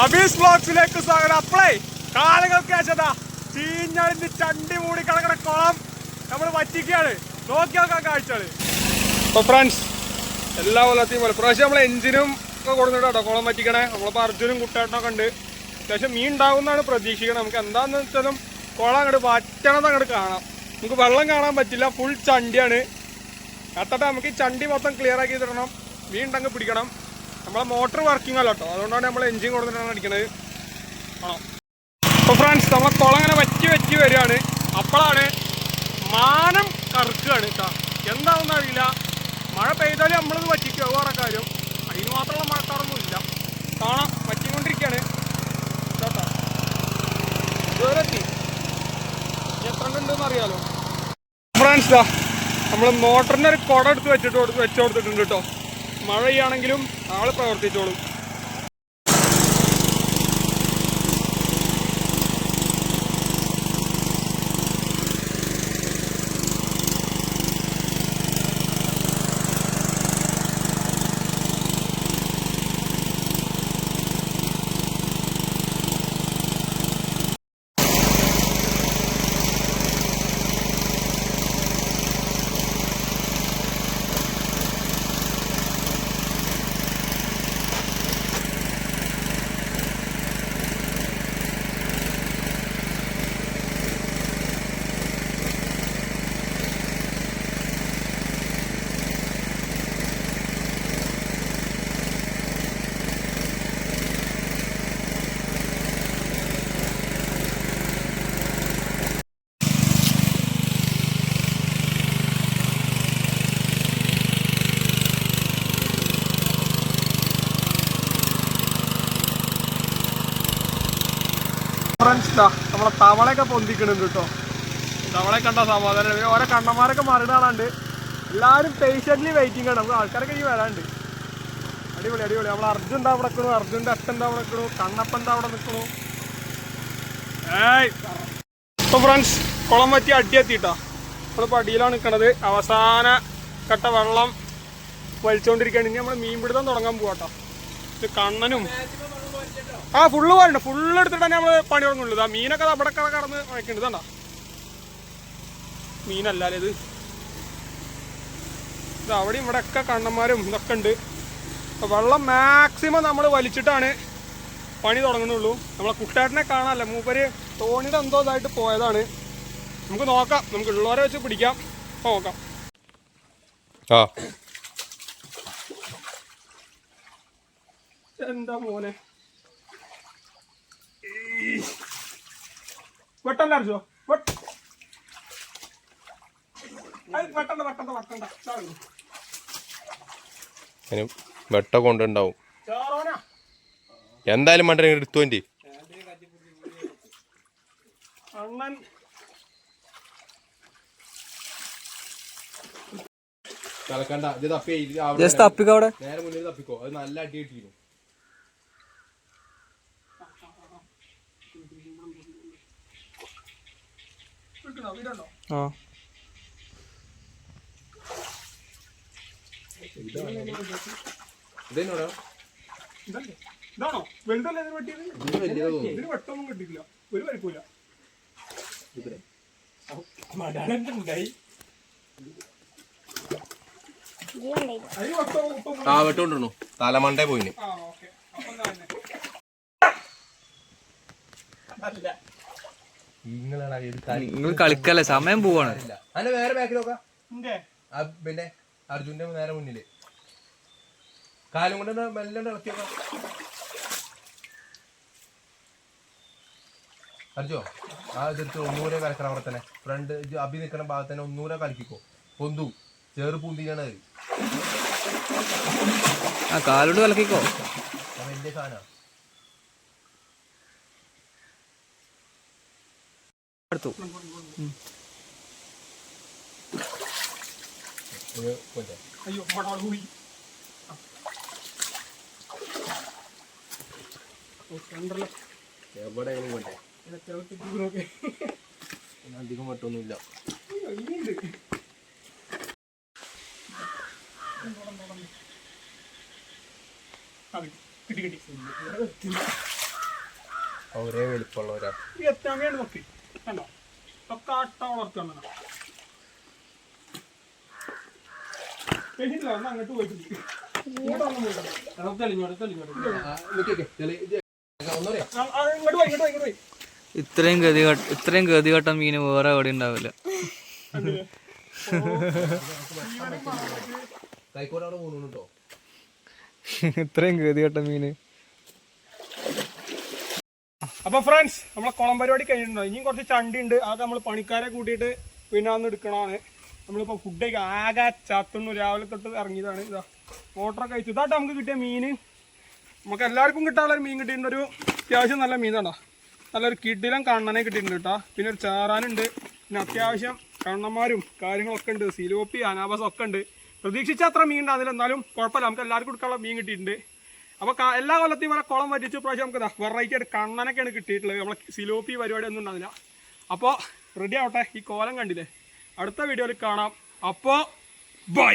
അബീസ് ബ്ലോക്സിലേക്ക് സ്വാഗതം. അപ്ലൈ കാലങ്ങൾക്ക് അച്ഛതാ ചീഞ്ഞളിന്റെ ചണ്ടി മൂടി കിടക്കണ കുളം നമ്മൾ വറ്റിക്കുകയാണ്. നോക്കി നോക്കാൻ കാഴ്ചകൾ. അപ്പൊ ഫ്രണ്ട്സ് എല്ലാ കൊല്ലത്തെയും പോലെ പ്രാവശ്യം നമ്മൾ എഞ്ചിനും ഒക്കെ കൊടുത്തിട്ട് കുളം വറ്റിക്കണേ. നമ്മളിപ്പോ അർജുനും കുട്ടേട്ടനൊക്കെ ഉണ്ട്. അത്യാവശ്യം മീൻ ഉണ്ടാവുമെന്നാണ് പ്രതീക്ഷിക്കുന്നത് നമുക്ക് എന്താന്ന് വെച്ചാലും കുളം അങ്ങോട്ട് വറ്റണത് അങ്ങോട്ട് കാണാം. നമുക്ക് വെള്ളം കാണാൻ പറ്റില്ല ഫുൾ ചണ്ടിയാണ്. അത്തട്ട നമുക്ക് ഈ ചണ്ടി മൊത്തം ക്ലിയർ ആക്കി തരണം. മീൻ ഉണ്ടെങ്കിൽ പിടിക്കണം. നമ്മളെ മോട്ടർ വർക്കിംഗ് അല്ല കേട്ടോ അതുകൊണ്ടാണ് നമ്മൾ എഞ്ചിൻ കൊടുത്തിട്ടാണ് അടിക്കണത്. ആണോ? അപ്പോൾ ഫ്രണ്ട്സ് നമ്മളെ കുളം ഇങ്ങനെ വറ്റി വറ്റി വരികയാണ്. അപ്പോഴാണ് മാനം കറുക്കുകയാണ് കേട്ടോ എന്താണെന്ന് അറിയില്ല. മഴ പെയ്താലും നമ്മളത് വറ്റിക്കുക വേറെ കാര്യം. അതിന് മാത്രമുള്ള മഴക്കാറൊന്നും ഇല്ല. കാണാം. വറ്റിക്കൊണ്ടിരിക്കുകയാണ്. കേട്ടോ എത്തി. ഇനി അറിയാലോ. ഫ്രണ്ട്സ് നമ്മൾ മോട്ടറിന്റെ ഒരു കുട എടുത്ത് വെച്ചിട്ട് കൊടുത്ത് വെച്ച് കൊടുത്തിട്ടുണ്ട് കേട്ടോ മഴ പെയ്യാണെങ്കിലും ആൾ പ്രവർത്തിച്ചോളും. ദാ നമ്മളെ തവളയൊക്കെ പൊന്തിക്കണുണ്ട് കേട്ടോ. തവളെ കണ്ട സമാധാനം. ഓരോ കണ്ണന്മാരൊക്കെ മറിനാളുണ്ട് എല്ലാവരും പേഷ്യന്റ്ലി വെയിറ്റിംഗ് ആണ്. നമുക്ക് ആൾക്കാരൊക്കെ ഇനി വരാണ്ട്. അടിപൊളി അടിപൊളി. നമ്മൾ അർജുൻ എന്താ അവിടെ നിൽക്കണു അർജുന്റെ അച്ഛൻ എന്താ അവിടെ നിൽക്കണു കണ്ണപ്പൻ എന്താ അവിടെ നിൽക്കണു ഏയ്! ഇപ്പോൾ ഫ്രണ്ട്സ് കുളം പറ്റി അടി എത്തിയിട്ടാ നമ്മളിപ്പോൾ അടിയിലാണ് നിൽക്കണത് അവസാന കട്ട വെള്ളം വലിച്ചുകൊണ്ടിരിക്കുകയാണ് ഇനി നമ്മൾ മീൻപിടുത്തം തുടങ്ങാൻ പോവാട്ടോ. ഇത് കണ്ണനും ആ ഫുള്ള് പോലുണ്ട് ഫുള്ള് എടുത്തിട്ട് നമ്മൾ പണി തുടങ്ങുള്ളൂ. ആ മീനൊക്കെ അവിടെ കടന്ന് വയ്ക്കുന്നുണ്ട് ഇതാണ്ടാ മീനല്ലേ ഇത്. ഇത് അവിടെയും ഇവിടെ ഒക്കെ കണ്ണന്മാരും ഇതൊക്കെ ഉണ്ട്. വെള്ളം മാക്സിമം നമ്മൾ വലിച്ചിട്ടാണ് പണി തുടങ്ങുന്നുള്ളൂ. നമ്മളെ കുട്ടേട്ടനെ കാണാനല്ല മൂപ്പര് തോണിയുടെ എന്തോ ഇതായിട്ട് പോയതാണ്. നമുക്ക് നോക്കാം. നമുക്ക് ഉള്ളവരെ വെച്ച് പിടിക്കാം. നോക്കാം. ആ. എന്താ മോനെ? വെട്ടണ്ട വെട്ട വെട്ടണ്ട വെട്ട കൊണ്ടുണ്ടാവും. എന്തായാലും മണ്ടേ എടുത്തു വേണ്ടി അണ്ണൻ. കലക്കണ്ട ഇത് തപ്പി ജസ്റ്റ് തപ്പിക്കോ അവിടെ? നേരെ മുന്നിൽ തപ്പിക്കോ. അത് നല്ല അടി കിട്ടിയിരുന്നു. ആ. ഇതാണോ? വലുതല്ലേ ഇതിന് വെട്ടിയത്? ഇത് വലിയത്? തോന്നുന്നു ഇതിന് വെട്ടൊന്നും കിട്ടിയില്ല ഒരു ആ വെട്ട? കൊണ്ടിരുന്നു തലമണ്ടേ പോയിന്. ആ ഓക്കെ. അപ്പം തന്നെ അല്ല. നിങ്ങൾ കളിക്കല്ലേ? സമയം പോവാണ്. അല്ല വേറെ ബാക്കിൽ നോക്കാം. പിന്നെ അർജുന്റെ നേരെ മുന്നിൽ. കാലും കൊണ്ട് മെല്ലെ ഇളക്കി നോക്കാം. അർജോ ആ എതിർത്ത് ഒന്നൂരെ കലക്കണം അവിടെ തന്നെ. ഫ്രണ്ട് അഭി നിൽക്കുന്ന ഭാഗത്ത് തന്നെ ഒന്നൂരെ കലക്കിക്കോ പൊന്തു ചേറ് പൂന്തിയാണ് അത് ആ കാലോട് കളിക്കോ അത് വലിയ സാധനമാണ് അടുത്തു അയ്യോ പോയി. എവിടെയെങ്കിലും അധികം വട്ടൊന്നുമില്ല ഒരേ വെളുപ്പുള്ളവരാ എത്താൻ വേണ്ടി നോക്കി. കണ്ടോ? ഒക്കെ അട്ട വളർത്തുകയാണ് പെണ്ണില്ല ഒന്ന് അങ്ങോട്ട് പോയിട്ടില്ല. ഇത്രയും ഗതി ഇത്രയും ഗതികെട്ട മീന് വേറെ എവിടെ ഉണ്ടാവില്ല. ഇത്രയും ഗതി കേട്ടോ ഇത്രയും ഗതികെട്ട മീന്. അപ്പൊ ഫ്രണ്ട്സ് നമ്മളെ കുളം പരിപാടി കഴിഞ്ഞിട്ടുണ്ടോ? ഇനിയും കുറച്ച് ചണ്ടി ഉണ്ട് അതൊക്കെ നമ്മൾ പണിക്കാരെ കൂട്ടിയിട്ട് പിന്നെ അന്ന് എടുക്കണതാണ്. നമ്മളിപ്പോ ഫുഡ് ആകെ ചത്തുണ്ണു രാവിലെ തൊട്ട് ഇറങ്ങിയതാണ്. ഇതാ മോട്ടറൊക്കെ കഴിച്ചു. ഇതാട്ടോ നമുക്ക് കിട്ടിയ മീന്. നമുക്ക് എല്ലാവർക്കും കിട്ടാനുള്ള മീൻ കിട്ടിയിട്ടുണ്ട്. ഒരു അത്യാവശ്യം നല്ല മീൻ മീനാണ് നല്ലൊരു കിടിലം കണ്ണനെ കിട്ടിയിട്ടുണ്ട് കേട്ടോ. പിന്നെ ഒരു ചേറാനുണ്ട്. പിന്നെ അത്യാവശ്യം കണ്ണന്മാരും കാര്യങ്ങളൊക്കെ ഉണ്ട്. സിലോപ്പി അനാബസ് ഒക്കെ ഉണ്ട്. പ്രതീക്ഷിച്ച അത്ര മീൻ ഉണ്ടാകുന്നില്ല എന്നാലും കുഴപ്പമില്ല. നമുക്ക് എല്ലാവർക്കും കൊടുക്കാനുള്ള മീൻ കിട്ടിയിട്ടുണ്ട്. അപ്പോൾ എല്ലാ കൊല്ലത്തെയും പോലെ കുളം വറ്റിച്ച് പ്രാവശ്യം നമുക്ക് വെറൈറ്റി ആയിട്ട് കണ്ണനൊക്കെയാണ് കിട്ടിയിട്ടുള്ളത്. നമ്മളെ സിലോപ്പി പരിപാടി ഒന്നും ഉണ്ടാവില്ല. അപ്പോൾ റെഡി ആവട്ടെ. ഈ കോലം കണ്ടില്ലേ? അടുത്ത വീഡിയോയിൽ കാണാം. അപ്പോൾ ബൈ